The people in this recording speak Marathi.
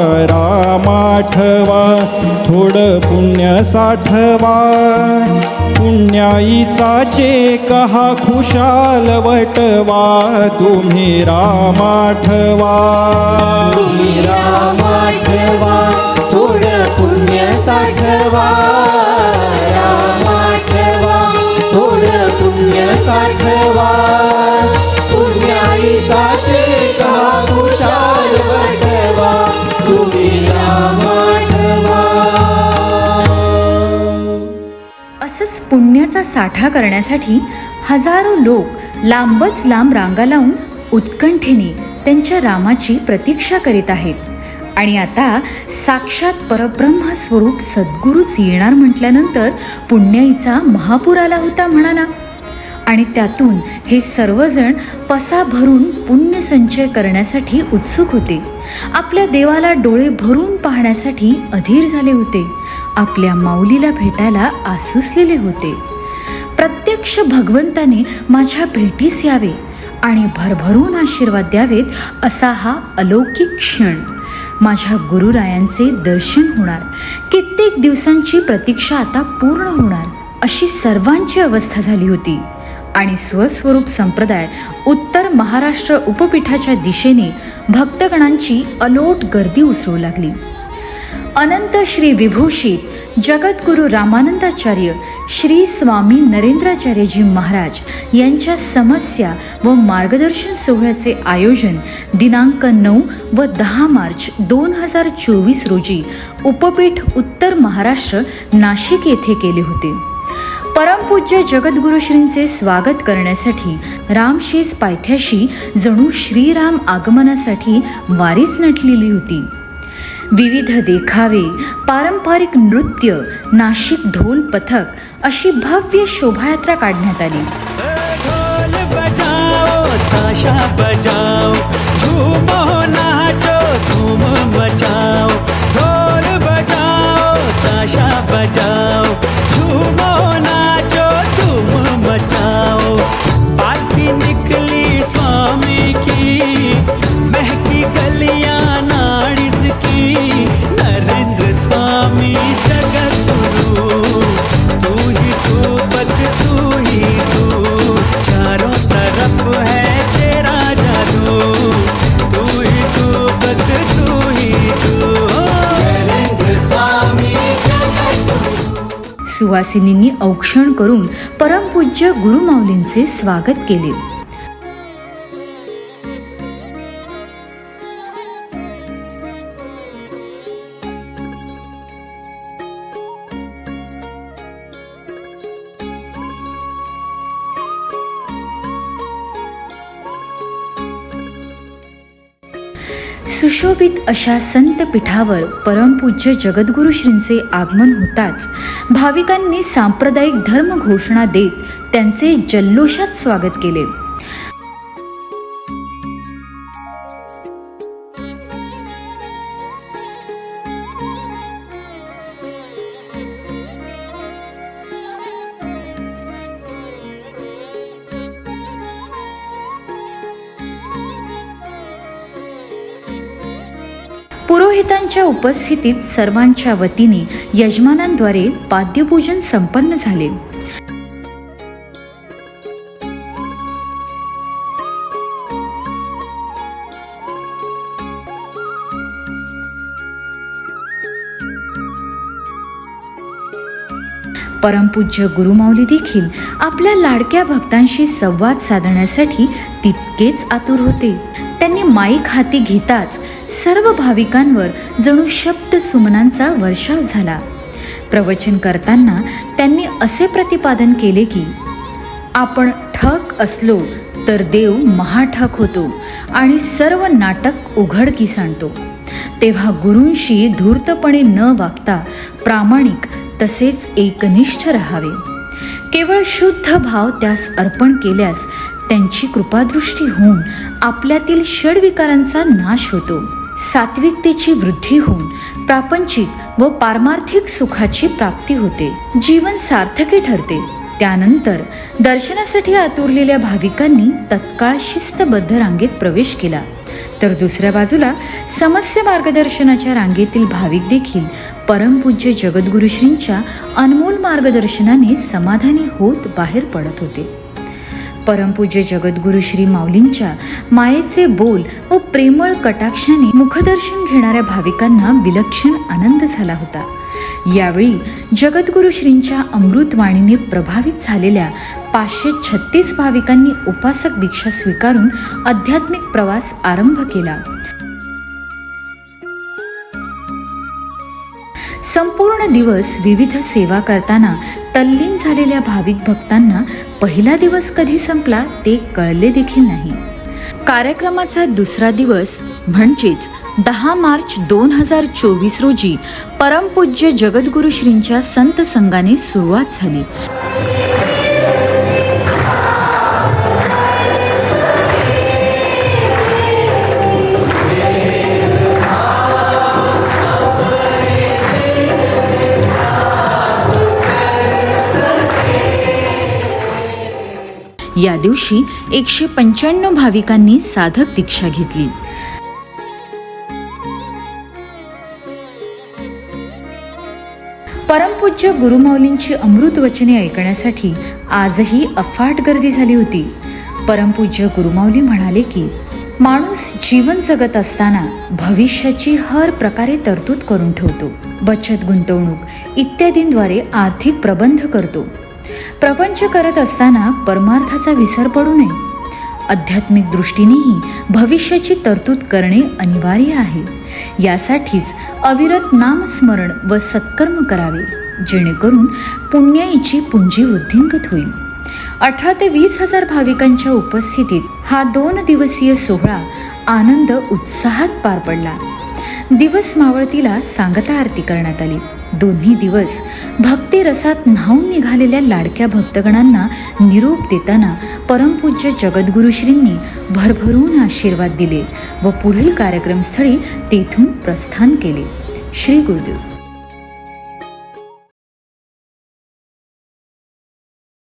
रामाठवा थोडं पुण्य साठवा. पुण्याईचा पुण्याईचाचे कहा खुशाल वटवा. तुम्ही रामाठवा तुम्ही रामाठवा थोडं पुण्य साठवा. रामाठवा थोडं पुण्य साठवा. पुण्याचा साठा करण्यासाठी हजारो लोक लांबच लांब रांगा लावून उत्कंठेने त्यांच्या रामाची प्रतीक्षा करीत आहेत. आणि आता साक्षात परब्रह्म स्वरूप सद्गुरूच येणार म्हटल्यानंतर पुण्याईचा महापूर आला होता म्हणाला. आणि त्यातून हे सर्वजण पसा भरून पुण्य संचय करण्यासाठी उत्सुक होते. आपल्या देवाला डोळे भरून पाहण्यासाठी अधीर झाले होते. आपल्या माऊलीला भेटायला आसुसलेले होते. प्रत्यक्ष भगवंताने माझ्या भेटीस यावे आणि भरभरून आशीर्वाद द्यावेत असा हा अलौकिक क्षण. माझ्या गुरुरायांचे दर्शन होणार. कित्येक दिवसांची प्रतीक्षा आता पूर्ण होणार अशी सर्वांची अवस्था झाली होती. आणि स्वस्वरूप संप्रदाय उत्तर महाराष्ट्र उपपीठाच्या दिशेने भक्तगणांची अलोट गर्दी उसळू लागली. अनंत श्री विभूषित जगद्गुरु रामानंदाचार्य श्री स्वामी नरेंद्राचार्यजी महाराज यांच्या समस्या व मार्गदर्शन सोहळ्याचे आयोजन दिनांक नऊ व दहा मार्च दोन हजार चोवीस रोजी उपपीठ उत्तर महाराष्ट्र नाशिक येथे केले होते. परमपूज्य जगद्गुरु श्रींचे स्वागत करण्यासाठी रामशेज पायथ्याशी जणू श्रीराम आगमनासाठी वारीच नटलेली होती. विविध देखावे पारंपरिक नृत्य नाशिक ढोल पथक अशी भव्य शोभायात्रा काढण्यात आली. बजाओ बजाओ हो नाचो धूम बस तू ही तू. सुवासिनींनी औक्षण करून परमपूज्य गुरुमाऊलींचे स्वागत केले. सुशोभित अशा संत पीठावर परमपूज्य जगद्गुरु श्रींचे आगमन होताच. भाविकांनी सांप्रदायिक धर्म घोषणा देत त्यांचे जल्लोषात स्वागत केले. पुरोहितांच्या उपस्थितीत सर्वांच्या वतीने यजमानांद्वारे पाद्यपूजन संपन्न झाले. परमपूज्य गुरुमाऊली देखील आपल्या लाडक्या भक्तांशी संवाद साधण्यासाठी तितकेच आतुर होते. त्यांनी माईक हाती घेताच सर्व भाविकांवर जणू शब्द सुमनांचा वर्षाव झाला. प्रवचन करताना त्यांनी असे प्रतिपादन केले की आपण ठक असलो तर देव महाठक होतो आणि सर्व नाटक उघडकीस आणतो. तेव्हा गुरूंशी धूर्तपणे न वागता प्रामाणिक तसेच एकनिष्ठ राहावे. केवळ शुद्ध भाव त्यास अर्पण केल्यास त्यांची कृपादृष्टी होऊन आपल्यातील षडविकारांचा नाश होतो. सात्विकतेची वृद्धी होऊन प्रापंचिक व पारमार्थिक सुखाची प्राप्ती होते. जीवन सार्थकी ठरते. त्यानंतर दर्शनासाठी आतुरलेल्या भाविकांनी तत्काळ शिस्तबद्ध रांगेत प्रवेश केला. तर दुसऱ्या बाजूला समस्या मार्गदर्शनाच्या रांगेतील भाविक देखील परमपूज्य जगद्गुरुश्रींच्या अनमोल मार्गदर्शनाने समाधानी होत बाहेर पडत होते. परमपूज्य जगद्गुरु श्री माऊलींच्या मायेचे बोल व प्रेमळ कटाक्षाने मुखदर्शन घेणाऱ्या भाविकांना विलक्षण आनंद झाला होता. यावेळी जगद्गुरु श्रींच्या अमृतवाणीने प्रभावित झालेल्या पाचशे छत्तीस भाविकांनी उपासक दीक्षा स्वीकारून आध्यात्मिक प्रवास आरंभ केला. संपूर्ण दिवस विविध सेवा करताना तल्लीन झालेल्या भाविक भक्तांना पहिला दिवस कधी संपला ते कळले देखील नाही. कार्यक्रमाचा दुसरा दिवस म्हणजेच दहा मार्च दोन हजार चोवीस रोजी परमपूज्य जगद्गुरु श्रींच्या संत संघाने सुरुवात झाली. या दिवशी एकशे पंच्याण्णव भाविकांनी साधक दीक्षा घेतली. परमपूज्य गुरुमाऊलींची अमृत वचने ऐकण्यासाठी आजही अफाट गर्दी झाली होती. परमपूज्य गुरुमाऊली म्हणाले की माणूस जीवन जगत असताना भविष्याची हर प्रकारे तरतूद करून ठेवतो. बचत गुंतवणूक इत्यादींद्वारे आर्थिक प्रबंध करतो. प्रपंच करत असताना परमार्थाचा विसर पडू नये. आध्यात्मिक दृष्टीनेही भविष्याची तरतूद करणे अनिवार्य आहे. यासाठीच अविरत नामस्मरण व सत्कर्म करावे जेणेकरून पुण्याईची पुंजी वृद्धिंगत होईल. अठरा ते वीस हजार भाविकांच्या उपस्थितीत हा दोन दिवसीय सोहळा आनंद उत्साहात पार पडला. दिवस मावळतीला सांगता आरती करण्यात आली. दोन्ही दिवस भक्ती रसात न्हावून निघालेल्या लाडक्या भक्तगणांना निरोप देताना परमपूज्य जगद्गुरुश्रींनी भरभरून आशीर्वाद दिले व पुढील कार्यक्रमस्थळी तेथून प्रस्थान केले. श्री गुरुदेव.